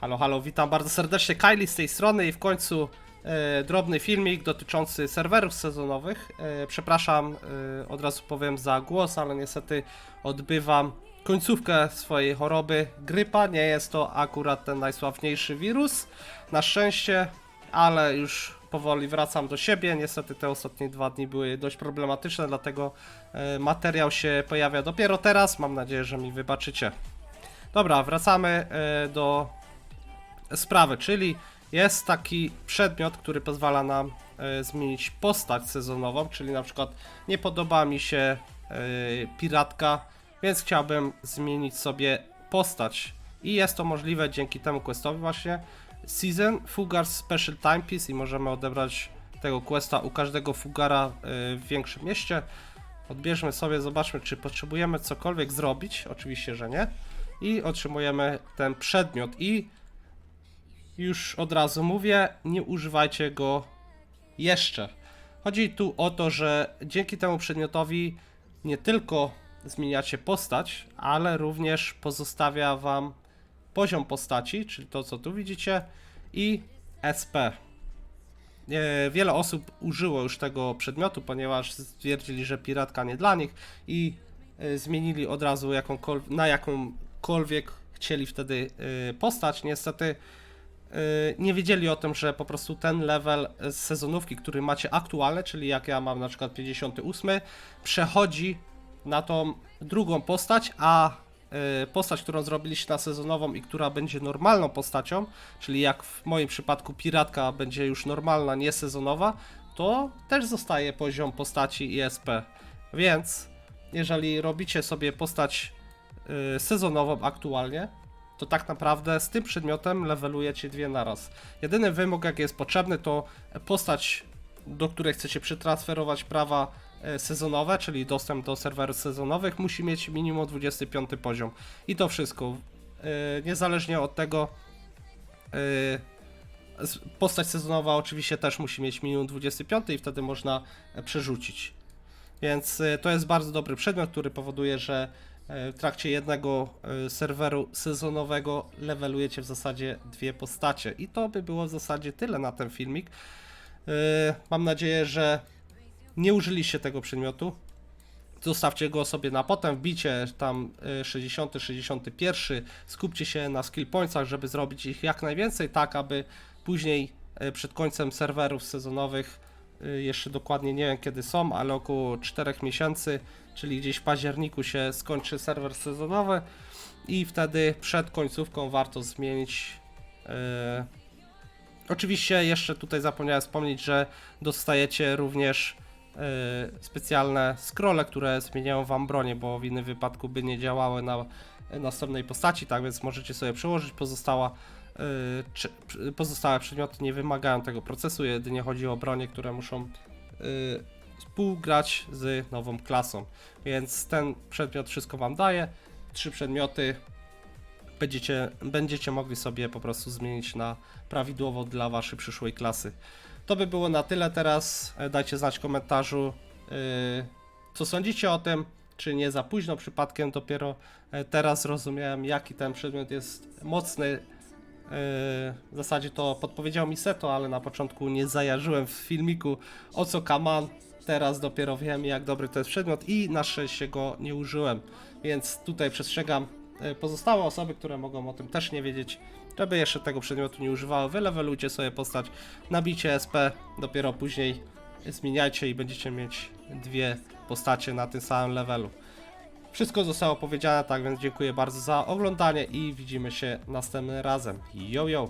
Halo, halo, witam bardzo serdecznie. Kylie z tej strony i w końcu e, drobny filmik dotyczący serwerów sezonowych. E, przepraszam, e, od razu powiem za głos, ale niestety odbywam końcówkę swojej choroby. Grypa nie jest to akurat ten najsławniejszy wirus, na szczęście, ale już powoli wracam do siebie. Niestety te ostatnie dwa dni były dość problematyczne, dlatego e, materiał się pojawia dopiero teraz. Mam nadzieję, że mi wybaczycie. Dobra, wracamy e, do sprawy, czyli jest taki przedmiot, który pozwala nam e, zmienić postać sezonową, czyli na przykład nie podoba mi się e, piratka, więc chciałbym zmienić sobie postać i jest to możliwe dzięki temu questowi właśnie Season Fugar Special Timepiece i możemy odebrać tego questa u każdego Fugara e, w większym mieście. Odbierzmy sobie, zobaczmy czy potrzebujemy cokolwiek zrobić, oczywiście, że nie. I otrzymujemy ten przedmiot i już od razu mówię, nie używajcie go jeszcze. Chodzi tu o to, że dzięki temu przedmiotowi nie tylko zmieniacie postać, ale również pozostawia wam poziom postaci, czyli to co tu widzicie, i SP. E, Wiele osób użyło już tego przedmiotu, ponieważ stwierdzili, że piratka nie dla nich i e, zmienili od razu jakąkol- na jakąkolwiek chcieli wtedy e, postać. Niestety nie wiedzieli o tym, że po prostu ten level z sezonówki, który macie aktualny, czyli jak ja mam na przykład 58, przechodzi na tą drugą postać, a e, postać, którą zrobiliście na sezonową i która będzie normalną postacią, czyli jak w moim przypadku piratka będzie już normalna, nie sezonowa, to też zostaje poziom postaci i SP. Więc jeżeli robicie sobie postać y, sezonową aktualnie, to tak naprawdę z tym przedmiotem levelujecie dwie naraz. Jedyny wymóg, jaki jest potrzebny, to postać, do której chcecie przetransferować prawa e, sezonowe, czyli dostęp do serwerów sezonowych, musi mieć minimum 25 poziom. I to wszystko. E, Niezależnie od tego, e, postać sezonowa oczywiście też musi mieć minimum 25 i wtedy można przerzucić. Więc e, to jest bardzo dobry przedmiot, który powoduje, że e, w trakcie jednego e, serweru sezonowego levelujecie w zasadzie dwie postacie. I to by było w zasadzie tyle na ten filmik. Mam nadzieję, że nie użyliście tego przedmiotu. Zostawcie go sobie na potem, wbicie tam e, 60, 61, skupcie się na skill pointsach, żeby zrobić ich jak najwięcej, tak aby później przed końcem serwerów sezonowych, jeszcze dokładnie nie wiem kiedy są, ale około 4 miesięcy, czyli gdzieś w październiku się skończy serwer sezonowy i wtedy przed końcówką warto zmienić e, Oczywiście jeszcze tutaj zapomniałem wspomnieć, że dostajecie również e, specjalne scrolle, które zmieniają wam bronię, bo w innym wypadku by nie działały na następnej postaci, tak więc możecie sobie przełożyć pozostała pozostałe przedmioty nie wymagają tego procesu, jedynie chodzi o bronie, które muszą e, współgrać z nową klasą. Więc ten przedmiot wszystko wam daje. Trzy przedmioty będziecie, będziecie mogli sobie po prostu zmienić na prawidłowo dla waszej przyszłej klasy. To by było na tyle teraz. E, Dajcie znać w komentarzu, co sądzicie o tym. Czy nie za późno przypadkiem dopiero e, teraz zrozumiałem, jaki ten przedmiot jest mocny. Yy, W zasadzie to podpowiedział mi Seto, ale na początku nie zajarzyłem w filmiku o co kaman. Teraz dopiero wiem, jak dobry to jest przedmiot i na szczęście go nie użyłem. Więc tutaj przestrzegam e, pozostałe osoby, które mogą o tym też nie wiedzieć, żeby jeszcze tego przedmiotu nie używały. Wylewelujcie sobie postać, nabijcie SP, dopiero później zmieniajcie i będziecie mieć dwie postacie na tym samym levelu. Wszystko zostało powiedziane, tak więc dziękuję bardzo za oglądanie i widzimy się następnym razem. Yo yo!